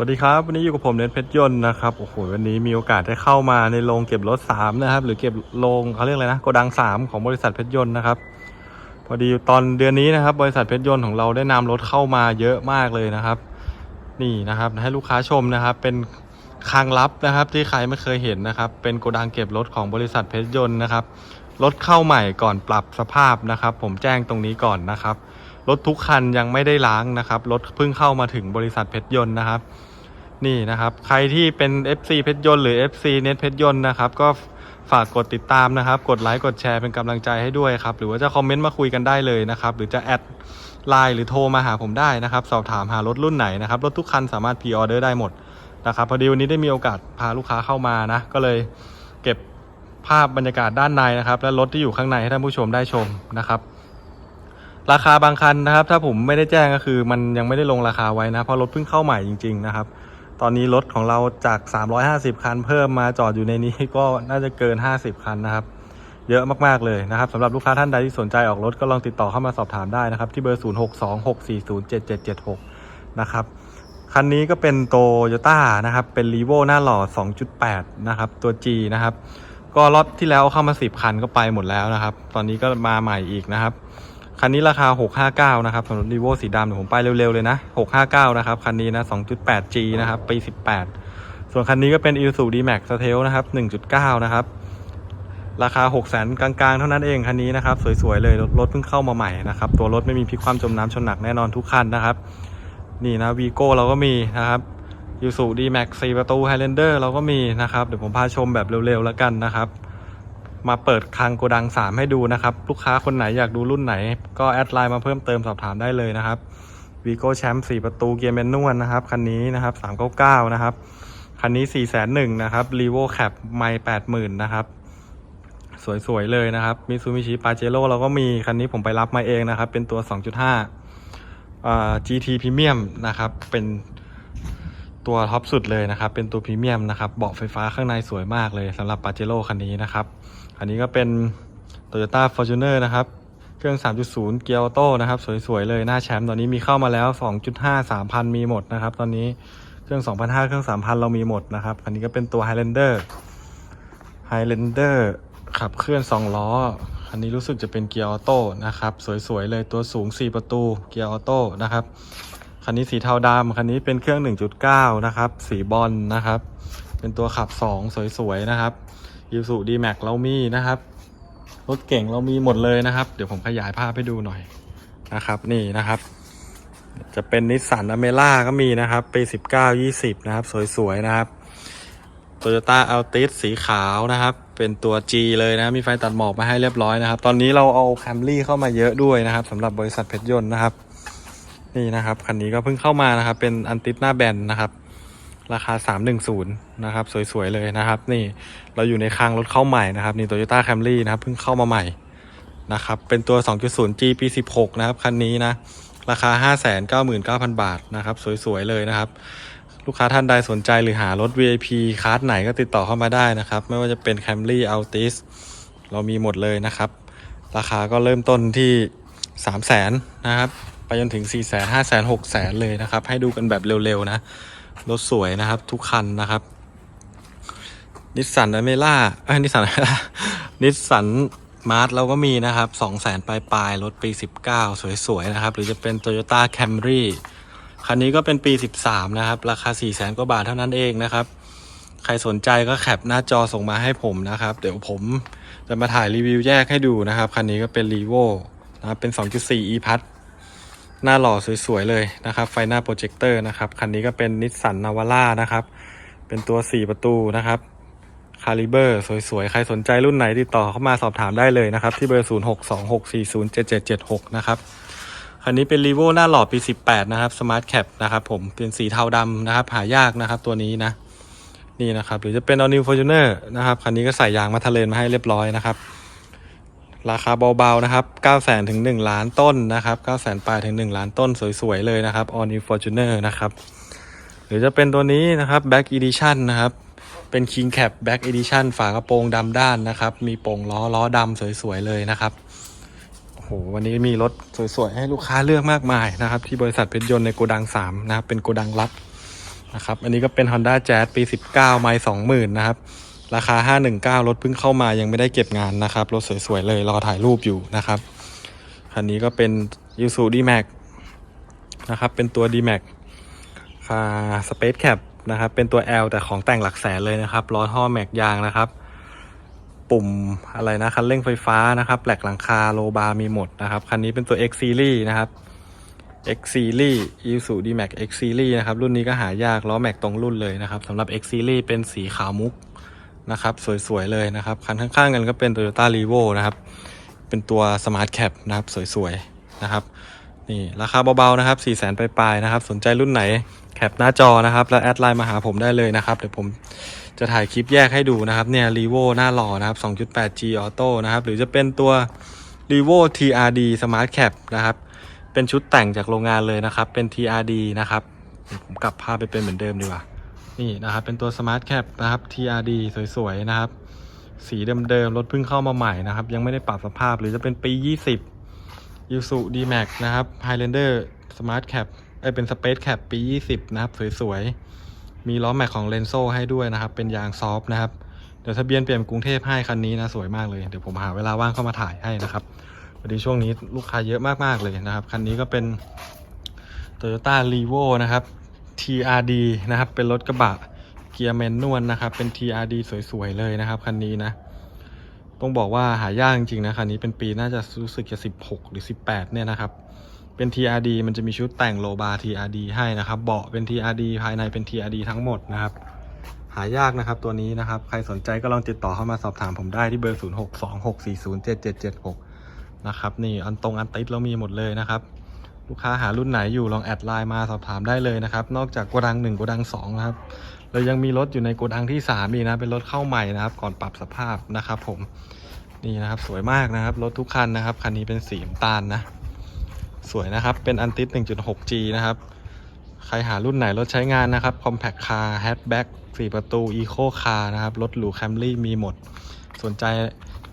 วัสดีครับ วันนี้อยู่กับผมเนนเพชรยนต์นะครับโอ้โหวันนี้มีโอกาสได้เข้ามาในโรงเก็บรถ3นะครับ หรือเก็บโรงเขาเรียกอะไรนะโกดัง 3 ของบริษัทเพชรยนต์นะครับ พอดีตอนเดือนนี้นะครับ บริษัทเพชรยนต์ของเราได้นำรถเข้ามาเยอะมากเลยนะครับ นี่นะครับให้ลูกค้าชมนะครับ เป็นคลังลับนะครับ ที่ใครไม่เคยเห็นนะครับ เป็นโกดังเก็บรถของบริษัทเพชรยนต์นะครับรถเข้าใหม่ก่อนปรับสภาพนะครับ ผมแจ้งตรงนี้ก่อนนะครับรถทุกคันยังไม่ได้ล้างนะครับรถเพิ่งเข้ามาถึงบริษัทเพชรยนต์นะครับ นี่นะครับ ใครที่เป็น FC เพชรยนต์หรือ FC เน็ตเพชรยนต์นะครับก็ฝากกดติดตามนะครับ กดไลค์กดแชร์เป็นกำลังใจให้ด้วยครับ หรือว่าจะคอมเมนต์มาคุยกันได้เลยนะครับ หรือจะแอดไลน์หรือโทรมาหาผมได้นะครับ สอบถามหารถรุ่นไหนนะครับ รถทุกคันสามารถพรีออเดอร์ได้หมดนะครับพอดีวันนี้ได้มีโอกาสพาลูกค้าเข้ามานะ ก็เลยเก็บภาพบรรยากาศด้านในนะครับ และรถที่อยู่ข้างในให้ท่านผู้ชมได้ชมนะครับราคาบางคันนะครับ ถ้าผมไม่ได้แจ้งก็คือ มันยังไม่ได้ลงราคาไว้นะเพราะรถเพิ่งเข้าใหม่จริง ๆ นะครับ ตอนนี้รถของเราจาก 350 คัน เพิ่มมาจอดอยู่ในนี้ก็น่าจะเกิน 50 คันนะครับ เยอะมากๆเลยนะครับสำหรับลูกค้าท่านใดที่สนใจออกรถก็ลองติดต่อเข้ามาสอบถามได้นะครับ ที่เบอร์ 0626407776 นะครับ คันนี้ก็เป็นโตโยต้านะครับ เป็นรีโวหน้าหล่อ 2.8 นะครับ ตัว G นะครับ ก็ล็อตที่แล้วเข้ามา 10 คันก็ไปหมดแล้วนะครับ ตอนนี้ก็มาใหม่อีกนะครับ คันนี้ราคา 659 นะครับสำหรับรีโวสีดำเดี๋ยวผมไปเร็วๆเลยนะ 659 นะครับ คันนี้นะ 2.8G นะครับ ปี 18 ส่วนคันนี้ก็เป็น i s u D-Max s t e l นะครับ 1.9 นะครับ ราคา600,000กลางๆ เท่านั้นเอง คันนี้นะครับ สวยๆ เลย รถเพิ่งเข้ามาใหม่นะครับ ตัวรถไม่มีพลิกความจมน้ำชนหนักแน่นอนทุกคันนะครับ นี่นะวีโก้เราก็มีนะครับยูสุดีแม็ก4ประตู Highlander เราก็มีนะครับ เดี๋ยวผมพาชมแบบเร็วๆแล้วกันนะครับ มาเปิดคลังโกดัง 3 ให้ดูนะครับ ลูกค้าคนไหนอยากดูรุ่นไหน ก็แอดไลน์มาเพิ่มเติมสอบถามได้เลยนะครับวีโก้แชมป์4ประตูเกียร์แมนนวลนะครับ คันนี้นะครับ 399 นะครับ คันนี้ 4 0 0 0นะครับรีโวแคปไม่80,000 นะครับ สวย ๆ เลยนะครับมิซูมิชิปาเจโร่เราก็มี คันนี้ผมไปรับมาเองนะครับ เป็นตัว 2.5อ่า GT Premium นะครับ เป็นตัวท็อปสุดเลยนะครับ เป็นตัวพรีเมียมนะครับ เบาะไฟฟ้าข้างในสวยมากเลยสำหรับปาเจโร่คันนี้นะครับ อันนี้ก็เป็น Toyota Fortuner นะครับ เครื่อง 3.0 เกียร์ออโต้นะครับ สวยๆ เลย หน้าแชมป์ตอนนี้มีเข้ามาแล้ว 2.5 3,000 มีหมดนะครับ ตอนนี้เครื่อง 2,500 เครื่อง 3,000 เรามีหมดนะครับอันนี้ก็เป็นตัว Highlander Highlander ขับเคลื่อน 2 ล้อ คันนี้รู้สึกจะเป็นเกียร์ออโต้นะครับ สวยๆ เลยตัวสูง 4 ประตู เกียร์ออโต้นะครับ คันนี้สีเทาดำคันนี้เป็นเครื่อง 1.9 นะครับ สีบอลนะครับ เป็นตัวขับ 2 สวยๆ นะครับ ยูสุดีแม็กเรามีนะครับ รถเก่งเรามีหมดเลยนะครับ เดี๋ยวผมขยายภาพให้ดูหน่อยนะครับ นี่นะครับ จะเป็นนิสสันอเมร่าก็มีนะครับปี19 20นะครับ สวยๆนะครับโตโยต้าอัลติสสีขาวนะครับ เป็นตัว G เลยนะ มีไฟตัดหมอกมาให้เรียบร้อยนะครับ ตอนนี้เราเอาแคมรี่เข้ามาเยอะด้วยนะครับสำหรับบริษัทเพชรยนต์นะครับ นี่นะครับคันนี้ก็เพิ่งเข้ามานะครับ เป็นอันติสหน้าแบนนะครับ ราคา 310 นะครับ สวย ๆ เลยนะครับ นี่เราอยู่ในคลังรถเข้าใหม่นะครับ นี่ Toyota Camry นะครับเพิ่งเข้ามาใหม่นะครับ เป็นตัว 2.0G ปี 16 นะครับ คันนี้นะ ราคา 599,000 บาทนะครับ สวย ๆ เลยนะครับ ลูกค้าท่านใดสนใจหรือหารถ VIP คลาสไหนก็ติดต่อเข้ามาได้นะครับ ไม่ว่าจะเป็น Camry Altis เรามีหมดเลยนะครับ ราคาก็เริ่มต้นที่ 300,000 นะครับ ไปจนถึง 400,000 500,000 600,000 เลยนะครับ ให้ดูกันแบบเร็ว ๆ นะ รถสวยนะครับทุกคันนะครับนิสสันอเมร่าเอ้นิสสันนิสสันมาร์ทเราก็มีนะครับ2 0 0 0 0 0ปลายปลายๆรถปี 19 สวยๆ นะครับ หรือจะเป็น Toyota Camry คันนี้ก็เป็นปี 13 นะครับ ราคา 4 0 0 0 0 0กว่าบาทเท่านั้นเองนะครับ ใครสนใจก็แคปหน้าจอส่งมาให้ผมนะครับ เดี๋ยวผมจะมาถ่ายรีวิวแยกให้ดูนะครับ คันนี้ก็เป็น r e v o นะครับเป็น 2.4 e p a s หน้าหล่อสวยๆเลยนะครับ ไฟหน้าโปรเจคเตอร์นะครับ คันนี้ก็เป็นนิสสันนาวาร่านะครับ เป็นตัว 4 ประตูนะครับคาลิเบอร์สวยๆ ใครสนใจรุ่นไหนติดต่อเข้ามาสอบถามได้เลยนะครับ ที่เบอร์ 0626407776 นะครับ คันนี้เป็น r e v o หน้าหล่อปี 18 นะครับ Smart Cap นะครับผมเป็นสีเทาดำนะครับ หายากนะครับตัวนี้นะนี่นะครับหรือจะเป็น All New Fortuner นะครับคันนี้ก็ใส่ยางมาทะเลนมาให้เรียบร้อยนะครับ ราคาเบาๆนะครับ9 0 0 0 0ถึง1ล้านต้นนะครับ 9 0 0 0 0ปลายถึง 1 ล้านต้นสวยๆเลยนะครับ All New Fortuner นะครับ หรือจะเป็นตัวนี้นะครับ Back Edition นะครับ เป็น King Cap Back Edition ฝากระโปรงดำด้านนะครับ มีโป่งล้อล้อดำสวยๆเลยนะครับโอ้โหวันนี้มีรถสวยๆ ให้ลูกค้าเลือกมากมายนะครับ ที่บริษัทเพชรยนต์ในโกดัง 3 นะครับ เป็นโกดังลับนะครับ อันนี้ก็เป็น Honda Jazz ปี 19 ไมล์20,000 นะครับ ราคา 519 รถเพิ่งเข้ามายังไม่ได้เก็บงานนะครับ รถสวยๆ เลยรอถ่ายรูปอยู่นะครับ คันนี้ก็เป็น y u s u D-Max นะครับ เป็นตัว D-Max ค่า Space Cap นะครับ เป็นตัว L แต่ของแต่งหลักแสนเลยนะครับล้อท่อแม็กยางนะครับ ปุ่มอะไรนะ คันเร่งไฟฟ้านะครับแหลกหลังคาโลบาร์มีหมดนะครับ คันนี้เป็นตัว X Series นะครับ X Series Isuzu D-Max X Series นะครับ รุ่นนี้ก็หายากล้อแม็กตรงรุ่นเลยนะครับสำหรับ X Series เป็นสีขาวมุก นะครับ สวยๆ เลยนะครับ คันข้างๆ กันก็เป็น Toyota r e v o นะครับ เป็นตัว Smart Cap นะครับ สวยๆ นะครับ นี่ราคาเบาๆ นะครับ 4 0 0 0 0 0ปลายๆ นะครับ สนใจรุ่นไหนแคปหน้าจอนะครับ แล้วแอดไลน์มาหาผมได้เลยนะครับ เดี๋ยวผมจะถ่ายคลิปแยกให้ดูนะครับ เนี่ย r e v o หน้าหล่อนะครับ 2.8G Auto นะครับ หรือจะเป็นตัว r e v o TRD Smart Cap นะครับ เป็นชุดแต่งจากโรงงานเลยนะครับ เป็น TRD นะครับผมกลับภาพไปเป็นเหมือนเดิมดีกว่า นี่นะครับ เป็นตัว Smart Cap นะครับ TRD สวยๆ นะครับ สีเดิมๆ รถเพิ่งเข้ามาใหม่นะครับ ยังไม่ได้ปรับสภาพหรือจะเป็นปี 20 ยูสุ D-Max นะครับ Highlander Smart Cap เอ้เป็น Space Cap ปี 20 นะครับ สวยๆ มีล้อแม็กของ Lenso ให้ด้วยนะครับ เป็นยางซอฟต์นะครับ เดี๋ยวทะเบียนเปลี่ยนกรุงเทพให้คันนี้นะสวยมากเลย เดี๋ยวผมหาเวลาว่างเข้ามาถ่ายให้นะครับพอดีช่วงนี้ลูกค้าเยอะมากๆเลยนะครับ คันนี้ก็เป็น Toyota r e v o นะครับ TRD นะครับ เป็นรถกระบะเกียร์แมนนวลนะครับ เป็น TRD สวยๆเลยนะครับคันนี้นะ ต้องบอกว่าหายากจริงๆนะคันนี้เป็นปีน่าจะรู้สึกจะ 16 หรือ 18 เนี่ยนะครับ เป็น TRD มันจะมีชุดแต่งโลบา TRD ให้นะครับ เบาะเป็น TRD ภายในเป็น TRD ทั้งหมดนะครับ หายากนะครับตัวนี้นะครับ ใครสนใจก็ลองติดต่อเข้ามาสอบถามผมได้ที่เบอร์ 0626407776 นะครับ นี่อันตรงอันติดเรามีหมดเลยนะครับ ลูกค้าหารุ่นไหนอยู่ลองแอดไลน์มาสอบถามได้เลยนะครับ นอกจากโกดัง1โกดัง2นะครับเรายังมีรถอยู่ในโกดังที่3อีกนะเป็นรถเข้าใหม่นะครับ ก่อนปรับสภาพนะครับผมนี่นะครับสวยมากนะครับรถทุกคันนะครับคันนี้เป็นสีน้ำตาลนะสวยนะครับเป็นอันติส 1.6G นะครับใครหารุ่นไหนรถใช้งานนะครับ Compact Car Hatchback 4 ประตู Eco Car นะครับ รถหรู Camry มีหมด สนใจ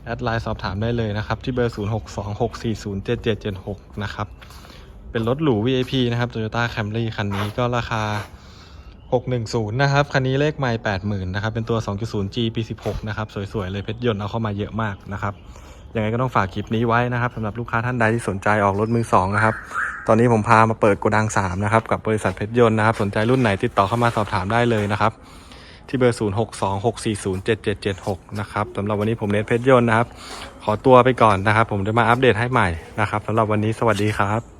แอดไลน์สอบถามได้เลยนะครับ ที่เบอร์ 0626407776 นะครับ เป็นรถหรู VIP นะครับ Toyota Camry คันนี้ก็ราคา 610 นะครับ คันนี้เลขไม่80,000 นะครับ เป็นตัว 2.0G ปี 16 นะครับ สวยๆ เลยเพชรยนต์เอาเข้ามาเยอะมากนะครับ ยังไงก็ต้องฝากคลิปนี้ไว้นะครับสำหรับลูกค้าท่านใดที่สนใจออกรถมือสองนะครับ ตอนนี้ผมพามาเปิดโกดัง 3 นะครับ กับบริษัทเพชรยนต์นะครับ สนใจรุ่นไหนติดต่อเข้ามาสอบถามได้เลยนะครับ ที่เบอร์ 0626407776 นะครับสำหรับวันนี้ผมเนทเพชรยนต์นะครับ ขอตัวไปก่อนนะครับ ผมจะมาอัปเดตให้ใหม่นะครับสำหรับวันนี้สวัสดีครับ